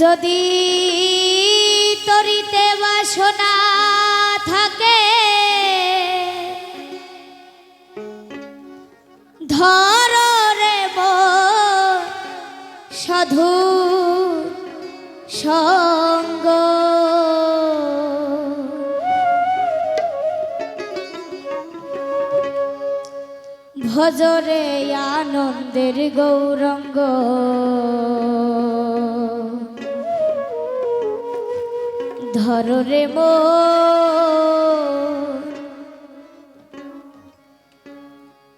যদি তরিতে বাসনা থাকে ধর রে সাধু সঙ্গ। ভজরে আনন্দের গৌরঙ্গ। ধররে মো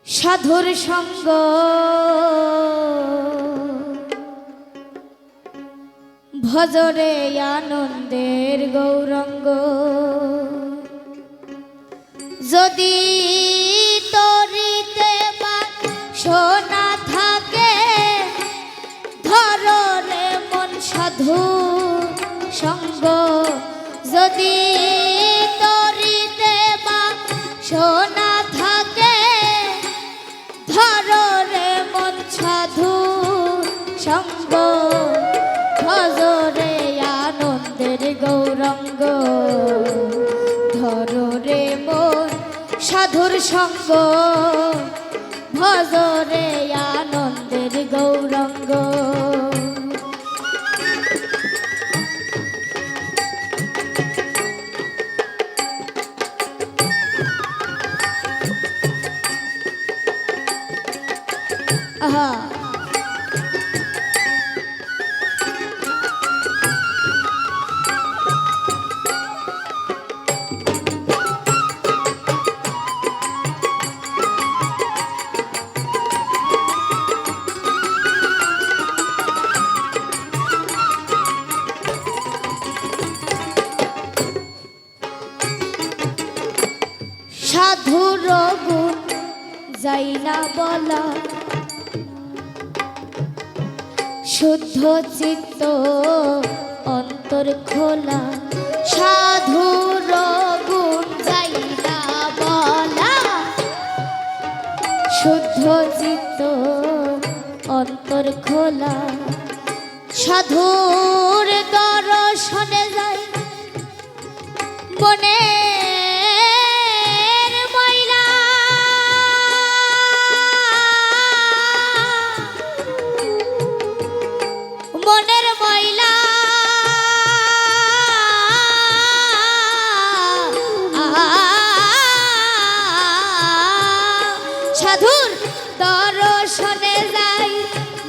সাধুর সঙ্গ। ভজরে আনন্দের গৌরঙ্গ। যদি তরিতে বা সোনা থাকে ধরলে মন সাধু সঙ্গ। যদি তরিতে বা সোনা থাকে ধরলে মন সাধু সঙ্গ ভজরে আনন্দের গৌরঙ্গ ধররে মন সাধুর সঙ্গ ভজরে আহা সাধুর গুণ যাই না বলা শুদ্ধ চিত্ত অন্তর দর্শনে যাই,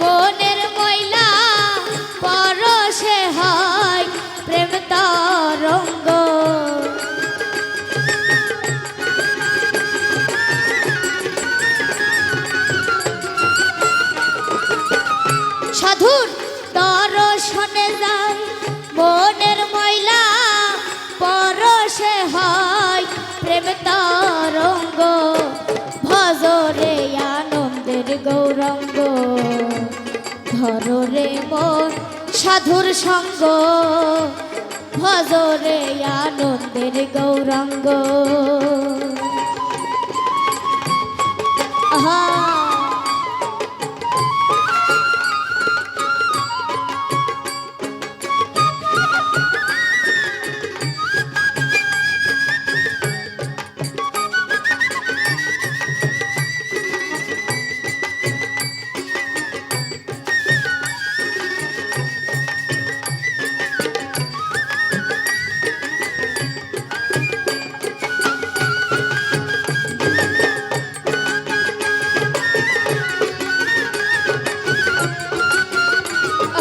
মনের ময়লা পরশে হয়, প্রেম তরঙ্গ। সাধুর দর্শনে যাই, মনের ময়লা পরশে হয়, প্রেম তরঙ্গ। ভজরে আনন্দের গৌরঙ্গ ধররে মন সাধুর সঙ্গ ভজরে আনন্দের গৌরঙ্গ।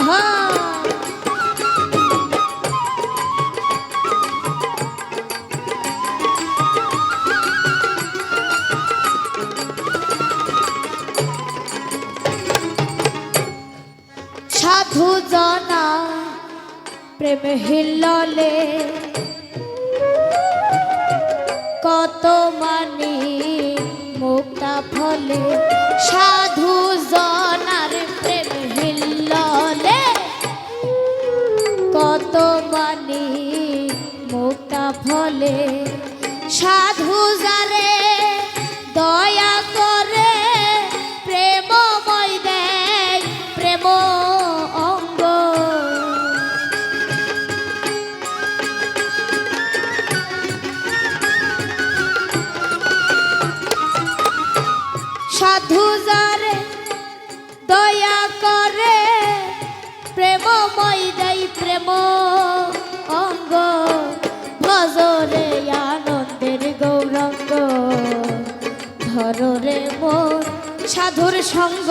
সাধু জনা প্রেম হিল্ললে কত মানি মুক্তা ফলে। সাধু জনার বাণী মুক্তা ফলে। সাধু যারে দয়া করে, প্রেমময় দেয় প্রেম অঙ্গ। সাধু যারে দয়া করে, প্রেমময় দেয় প্রেম ধররে মোর সাধুর সঙ্গ।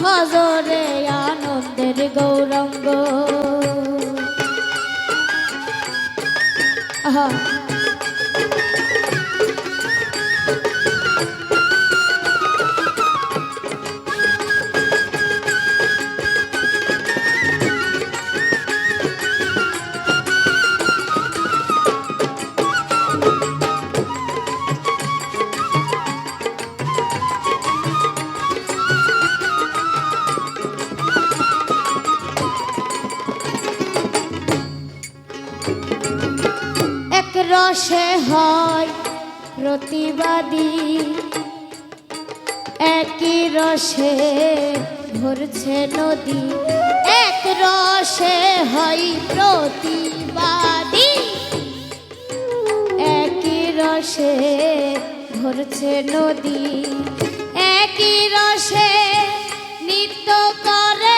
ভজরে আনন্দের গৌরঙ্গ। আহা। রসে হয় প্রতিবাদী। একই রসে ভরছে নদী, এক রসে হয় প্রতিবাদী। একই রসে ভরছে নদী, একই রসে নৃত্য করে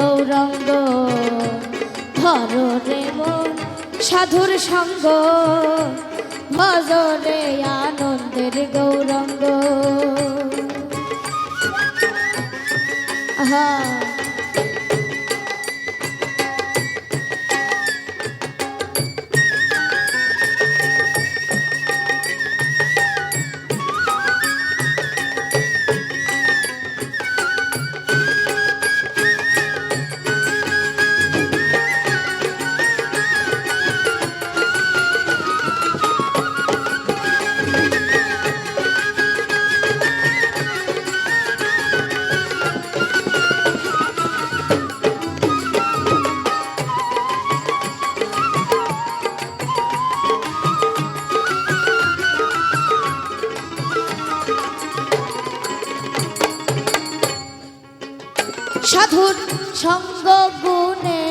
গৌরঙ্গ ধরে মন সাধুর সঙ্গ ভজরে আনন্দের গৌরঙ্গ। আহা। সাধুর সঙ্গ গুণে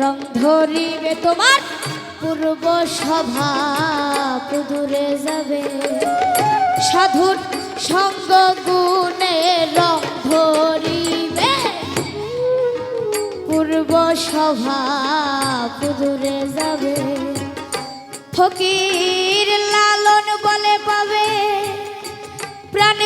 রং ধরিবে তোমার পূর্ব সভা দূরে যাবে। সাধুর সঙ্গ গুণে রং ধরিবে পূর্ব সভা দূরে যাবে। ফকির লালন বলে পাবে, প্রাণ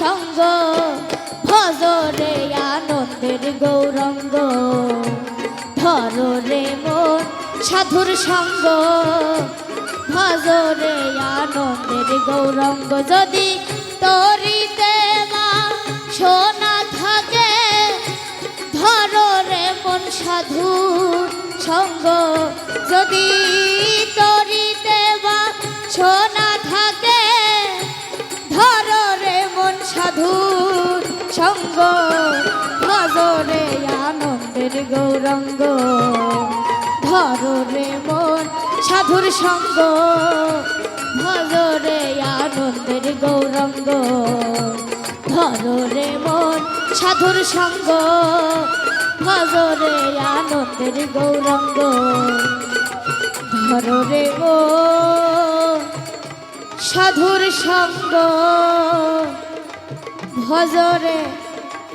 সঙ্গ ভজরে আনন্দের গৌরঙ্গ ধর রে মন সাধুর সঙ্গ ভজরে আনন্দের গৌরঙ্গ। যদি তরিতে সোনা থাকে ধর রে মন সাধু সঙ্গ। যদি ভজরে আনন্দের গৌরঙ্গ। ধর রে মন সাধুর সঙ্গ। ভজরে আনন্দের গৌরঙ্গ। ধর রে মন সাধুর সঙ্গ। ভজরে আনন্দের গৌরঙ্গ। ধর রে মন সাধুর সঙ্গ। ভজরে